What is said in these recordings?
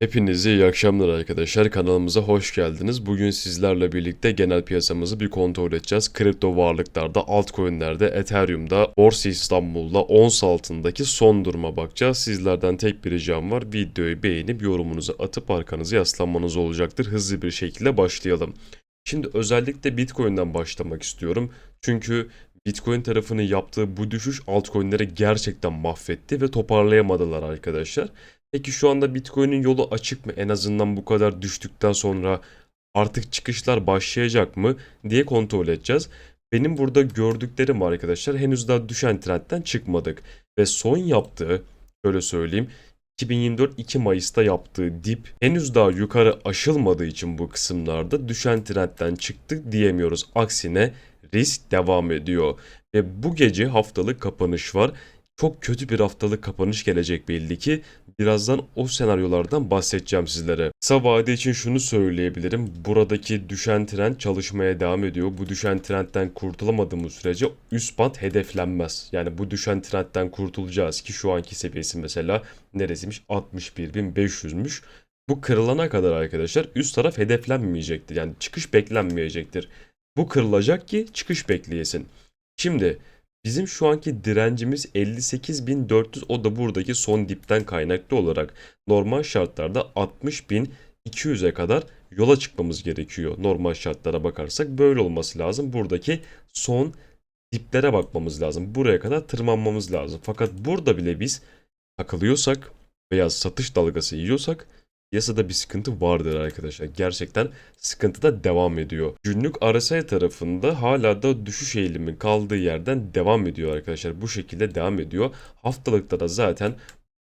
Hepinize iyi akşamlar arkadaşlar. Kanalımıza hoş geldiniz. Bugün sizlerle birlikte genel piyasamızı bir kontrol edeceğiz. Kripto varlıklarda, altcoin'lerde, Ethereum'da, Borsa İstanbul'da, ons altındaki son duruma bakacağız. Sizlerden tek bir ricam var. Videoyu beğenip yorumunuzu atıp arkanızı yaslanmanız olacaktır. Hızlı bir şekilde başlayalım. Şimdi özellikle Bitcoin'den başlamak istiyorum. Çünkü Bitcoin tarafının yaptığı bu düşüş altcoin'leri gerçekten mahvetti ve toparlayamadılar arkadaşlar. Peki şu anda Bitcoin'in yolu açık mı? En azından bu kadar düştükten sonra artık çıkışlar başlayacak mı diye kontrol edeceğiz. Benim burada gördüklerim arkadaşlar henüz daha düşen trendten çıkmadık. Ve son yaptığı, şöyle söyleyeyim, 2024 2 Mayıs'ta yaptığı dip henüz daha yukarı aşılmadığı için bu kısımlarda düşen trendten çıktık diyemiyoruz. Aksine risk devam ediyor. Ve bu gece haftalık kapanış var. Çok kötü bir haftalık kapanış gelecek belli ki. Birazdan o senaryolardan bahsedeceğim sizlere. Kısa vade için şunu söyleyebilirim. Buradaki düşen trend çalışmaya devam ediyor. Bu düşen trendten kurtulamadığımız sürece üst band hedeflenmez. Yani bu düşen trendten kurtulacağız ki şu anki seviyesi mesela neresiymiş? 61.500'müş. Bu kırılana kadar arkadaşlar üst taraf hedeflenmeyecektir. Yani çıkış beklenmeyecektir. Bu kırılacak ki çıkış bekleyesin. Şimdi Bizim şu anki direncimiz 58.400 o da buradaki son dipten kaynaklı olarak normal şartlarda 60.200'e kadar yola çıkmamız gerekiyor. Normal şartlara bakarsak böyle olması lazım. Buradaki son diplere bakmamız lazım. Buraya kadar tırmanmamız lazım. Fakat burada bile biz takılıyorsak veya satış dalgası yiyorsak Piyasada bir sıkıntı vardır arkadaşlar. Gerçekten sıkıntı da devam ediyor. Günlük RSI tarafında hala da düşüş eğilimi kaldığı yerden devam ediyor arkadaşlar. Bu şekilde devam ediyor. Haftalıkta da zaten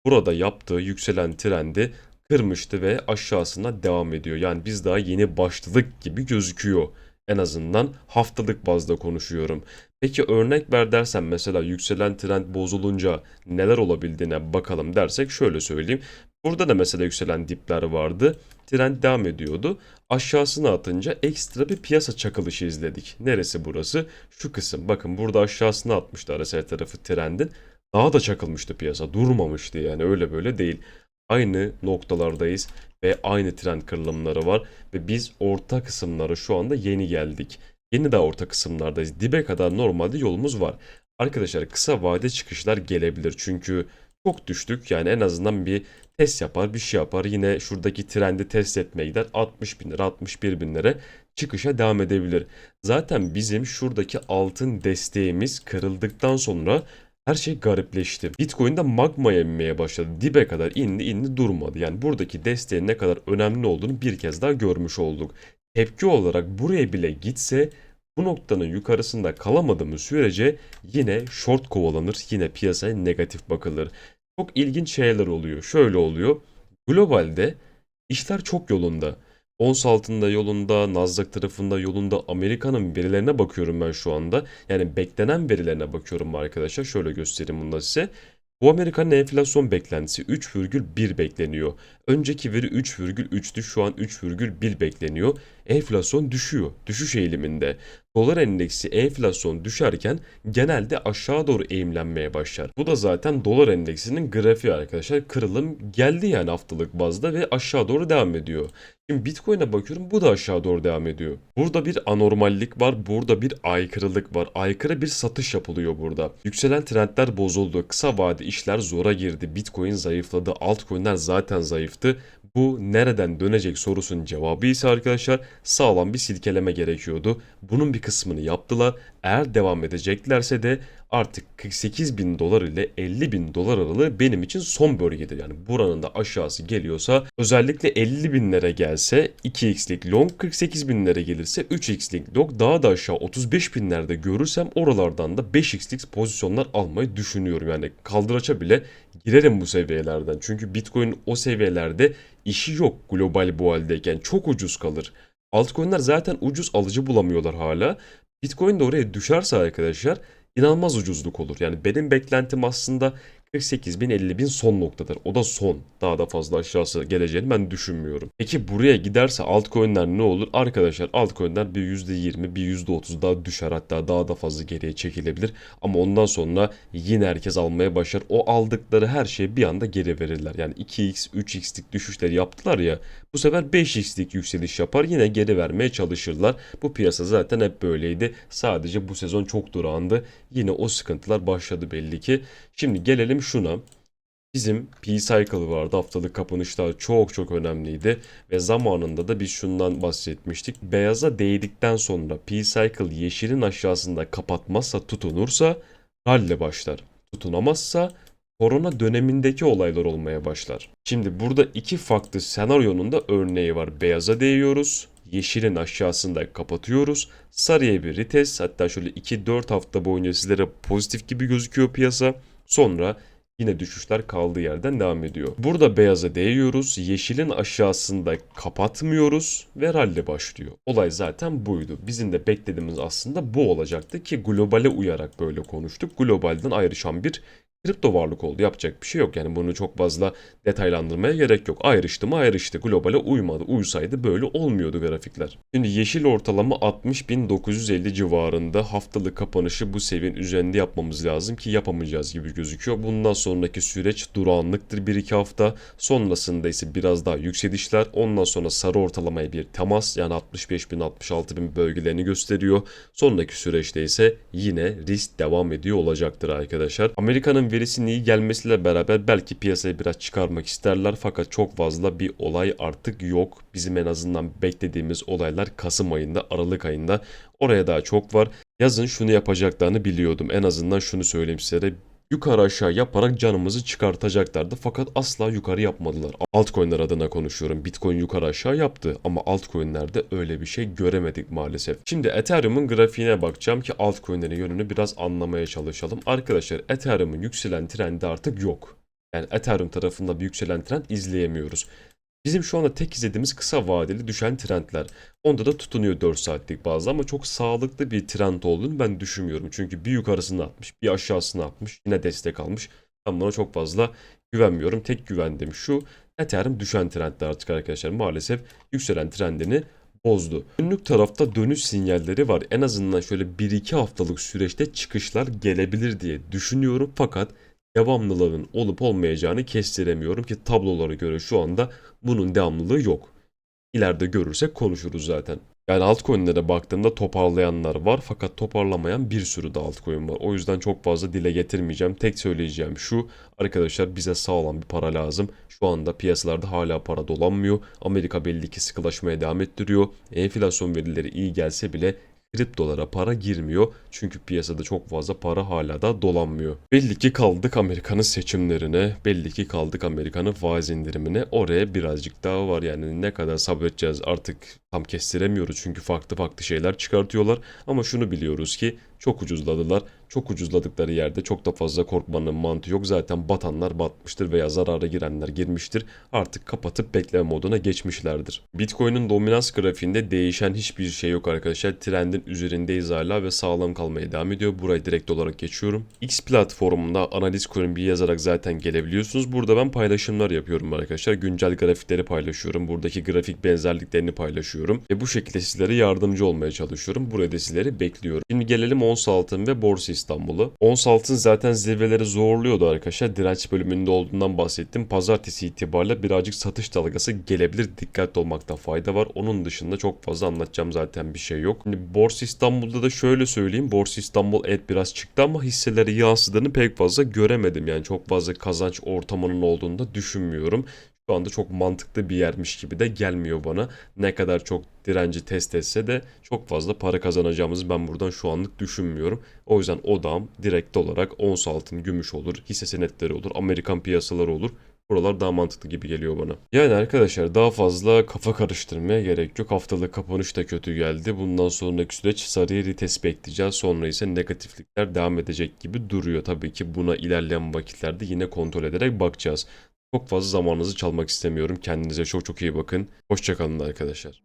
burada yaptığı yükselen trendi kırmıştı ve aşağısına devam ediyor. Yani biz daha yeni başladık gibi gözüküyor. En azından haftalık bazda konuşuyorum. Peki örnek ver dersen mesela yükselen trend bozulunca neler olabildiğine bakalım dersek şöyle söyleyeyim. Burada da mesela yükselen dipler vardı. Trend devam ediyordu. Aşağısına atınca ekstra bir piyasa çakılışı izledik. Neresi burası? Şu kısım. Bakın burada aşağısına atmıştı RSI tarafı trendin. Daha da çakılmıştı piyasa. Durmamıştı yani öyle böyle değil. Aynı noktalardayız ve aynı trend kırılımları var. Ve biz orta kısımlara şu anda yeni geldik. Yeni de orta kısımlardayız. Dibe kadar normalde yolumuz var. Arkadaşlar kısa vade çıkışlar gelebilir. Çünkü çok düştük. Yani en azından bir test yapar bir şey yapar. Yine şuradaki trendi test etmeye gider. 60 bin lira 61 bin lira çıkışa devam edebilir. Zaten bizim şuradaki altın desteğimiz kırıldıktan sonra her şey garipleşti. Bitcoin'de magmaya inmeye başladı. Dibe kadar indi indi durmadı. Yani buradaki desteğin ne kadar önemli olduğunu bir kez daha görmüş olduk. Tepki olarak buraya bile gitse bu noktanın yukarısında kalamadığımız sürece yine short kovalanır, yine piyasaya negatif bakılır çok ilginç şeyler oluyor. Şöyle oluyor. Globalde işler çok yolunda. Ons altında yolunda, Nasdaq tarafında yolunda, Amerika'nın verilerine bakıyorum ben şu anda. Yani beklenen verilerine bakıyorum arkadaşlar. Şöyle göstereyim bunu da size. Bu Amerika'nın enflasyon beklentisi 3,1 bekleniyor. Önceki veri 3,3'tü şu an 3,1 bekleniyor. Enflasyon düşüyor. Düşüş eğiliminde. Dolar endeksi enflasyon düşerken genelde aşağı doğru eğimlenmeye başlar. Bu da zaten dolar endeksinin grafiği arkadaşlar. Kırılım geldi yani haftalık bazda ve aşağı doğru devam ediyor. Şimdi Bitcoin'e bakıyorum bu da aşağı doğru devam ediyor. Burada bir anormallik var, burada bir aykırılık var. Aykırı bir satış yapılıyor burada. Yükselen trendler bozuldu, kısa vade işler zora girdi. Bitcoin zayıfladı, altcoin'ler zaten zayıftı. Bu nereden dönecek sorusunun cevabı ise arkadaşlar sağlam bir silkeleme gerekiyordu. Bunun bir kısmını yaptılar. Eğer devam edeceklerse de artık 48 bin dolar ile 50 bin dolar aralığı benim için son bölgedir. Yani buranın da aşağısı geliyorsa özellikle 50 binlere gelse 2x'lik long 48 binlere gelirse 3x'lik long daha da aşağı 35 binlerde görürsem oralardan da 5x'lik pozisyonlar almayı düşünüyorum. Yani kaldıraça bile girerim bu seviyelerden. Çünkü Bitcoin o seviyelerde işi yok global bu haldeyken çok ucuz kalır. Altcoin'ler zaten ucuz alıcı bulamıyorlar hala. Bitcoin de oraya düşerse arkadaşlar inanılmaz ucuzluk olur. Yani benim beklentim aslında 48 bin 50 bin son noktadır. O da son. Daha da fazla aşağısı geleceğini ben düşünmüyorum. Peki buraya giderse altcoin'ler ne olur? Arkadaşlar altcoin'ler bir %20 bir %30 daha düşer hatta daha da fazla geriye çekilebilir. Ama ondan sonra yine herkes almaya başlar. O aldıkları her şeyi bir anda geri verirler. Yani 2x 3x'lik düşüşler yaptılar ya bu sefer 5x'lik yükseliş yapar yine geri vermeye çalışırlar. Bu piyasa zaten hep böyleydi. Sadece bu sezon çok durağandı. Yine o sıkıntılar başladı belli ki. Şimdi gelelim şuna. Bizim P-Cycle vardı. Haftalık kapanışlar çok çok önemliydi. Ve zamanında da biz şundan bahsetmiştik. Beyaza değdikten sonra P-Cycle yeşilin aşağısında kapatmazsa tutunursa rally başlar. Tutunamazsa korona dönemindeki olaylar olmaya başlar. Şimdi burada iki farklı senaryonun da örneği var. Beyaza değiyoruz. Yeşilin aşağısında kapatıyoruz. Sarıya bir retest hatta şöyle 2-4 hafta boyunca sizlere pozitif gibi gözüküyor piyasa. Sonra yine düşüşler kaldığı yerden devam ediyor. Burada beyaza değiyoruz. Yeşilin aşağısında kapatmıyoruz ve rally başlıyor. Olay zaten buydu. Bizim de beklediğimiz aslında bu olacaktı ki globale uyarak böyle konuştuk. Globalden ayrışan bir kripto varlık oldu. Yapacak bir şey yok. Yani bunu çok fazla detaylandırmaya gerek yok. Ayrıştı mı ayrıştı. Globale uymadı. Uysaydı böyle olmuyordu grafikler. Şimdi yeşil ortalama 60.950 civarında haftalık kapanışı bu seviyenin üzerinde yapmamız lazım ki yapamayacağız gibi gözüküyor. Bundan sonraki süreç durağanlıktır 1-2 hafta. Sonrasında ise biraz daha yükselişler. Ondan sonra sarı ortalamaya bir temas yani 65.000 66.000 bölgelerini gösteriyor. Sonraki süreçte ise yine risk devam ediyor olacaktır arkadaşlar. Amerika'nın verisinin iyi gelmesiyle beraber belki piyasaya biraz çıkarmak isterler fakat çok fazla bir olay artık yok. Bizim en azından beklediğimiz olaylar Kasım ayında, Aralık ayında oraya daha çok var. Yazın şunu yapacaklarını biliyordum. En azından şunu söyleyeyim size yukarı aşağı yaparak canımızı çıkartacaklardı fakat asla yukarı yapmadılar. Altcoin'ler adına konuşuyorum. Bitcoin yukarı aşağı yaptı ama altcoin'lerde öyle bir şey göremedik maalesef. Şimdi Ethereum'un grafiğine bakacağım ki altcoin'lerin yönünü biraz anlamaya çalışalım. Arkadaşlar Ethereum'un yükselen trendi artık yok. Yani Ethereum tarafında bir yükselen trend izleyemiyoruz. Bizim şu anda tek izlediğimiz kısa vadeli düşen trendler. Onda da tutunuyor 4 saatlik bazı ama çok sağlıklı bir trend olduğunu ben düşünmüyorum. Çünkü bir yukarısını atmış, bir aşağısını atmış, yine destek almış. Ben buna çok fazla güvenmiyorum. Tek güvendiğim şu, Ethereum düşen trendde artık arkadaşlar. Maalesef yükselen trendini bozdu. Günlük tarafta dönüş sinyalleri var. En azından şöyle 1-2 haftalık süreçte çıkışlar gelebilir diye düşünüyorum. Fakat devamlılığın olup olmayacağını kestiremiyorum ki tablolara göre şu anda bunun devamlılığı yok. İleride görürsek konuşuruz zaten. Yani altcoin'lere baktığımda toparlayanlar var fakat toparlamayan bir sürü de altcoin var. O yüzden çok fazla dile getirmeyeceğim. Tek söyleyeceğim şu arkadaşlar bize sağlam bir para lazım. Şu anda piyasalarda hala para dolanmıyor. Amerika belli ki sıkılaşmaya devam ettiriyor. Enflasyon verileri iyi gelse bile kriptolara para girmiyor. Çünkü piyasada çok fazla para hala da dolanmıyor. Belli ki kaldık Amerika'nın seçimlerine. Belli ki kaldık Amerika'nın faiz indirimine. Oraya birazcık daha var. Yani ne kadar sabredeceğiz artık tam kestiremiyoruz. Çünkü farklı farklı şeyler çıkartıyorlar. Ama şunu biliyoruz ki çok ucuzladılar. Çok ucuzladıkları yerde çok da fazla korkmanın mantığı yok. Zaten batanlar batmıştır veya zarara girenler girmiştir. Artık kapatıp bekleme moduna geçmişlerdir. Bitcoin'in dominans grafiğinde değişen hiçbir şey yok arkadaşlar. Trendin üzerindeyiz hala ve sağlam kalmaya devam ediyor. Burayı direkt olarak geçiyorum. X platformunda analiz bir yazarak zaten gelebiliyorsunuz. Burada ben paylaşımlar yapıyorum arkadaşlar. Güncel grafikleri paylaşıyorum. Buradaki grafik benzerliklerini paylaşıyorum. Ve bu şekilde sizlere yardımcı olmaya çalışıyorum. Burada sizleri bekliyorum. Şimdi gelelim ons altın ve borsa İstanbul'u. Ons altın zaten zirveleri zorluyordu arkadaşlar. Direnç bölümünde olduğundan bahsettim. Pazartesi itibariyle birazcık satış dalgası gelebilir. Dikkatli olmakta fayda var. Onun dışında çok fazla anlatacağım zaten bir şey yok. Şimdi Borsa İstanbul'da da şöyle söyleyeyim. Borsa İstanbul evet biraz çıktı ama hisseleri yansıdığını pek fazla göremedim. Yani çok fazla kazanç ortamının olduğunu da düşünmüyorum şu anda çok mantıklı bir yermiş gibi de gelmiyor bana. Ne kadar çok direnci test etse de çok fazla para kazanacağımızı ben buradan şu anlık düşünmüyorum. O yüzden odam direkt olarak ons altın, gümüş olur, hisse senetleri olur, Amerikan piyasaları olur. Buralar daha mantıklı gibi geliyor bana. Yani arkadaşlar daha fazla kafa karıştırmaya gerek yok. Haftalık kapanış da kötü geldi. Bundan sonraki süreç sarıya retest bekleyeceğiz. Sonra ise negatiflikler devam edecek gibi duruyor. Tabii ki buna ilerleyen vakitlerde yine kontrol ederek bakacağız. Çok fazla zamanınızı çalmak istemiyorum. Kendinize çok çok iyi bakın. Hoşçakalın arkadaşlar.